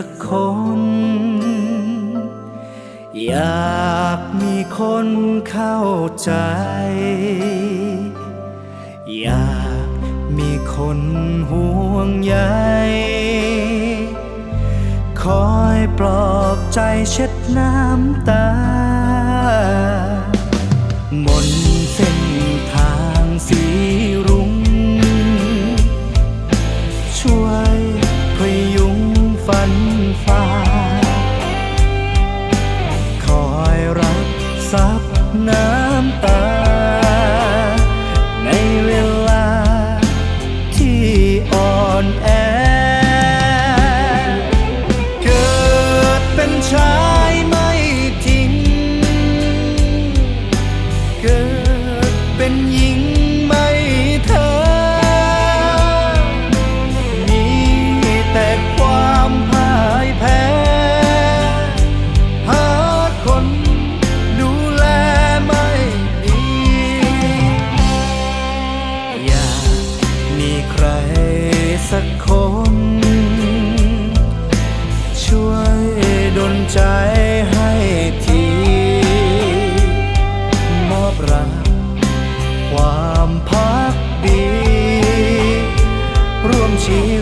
ักคน อยากมีคนเข้าใจ อยากมีคนห่วงใยคอยปลอบใจเช็ดน้ำตา ซับน้ำตา ในเวลาที่อ่อนแอ สักคน ช่วยดลใจให้ที มอบรักความพักดี ร่วมชีว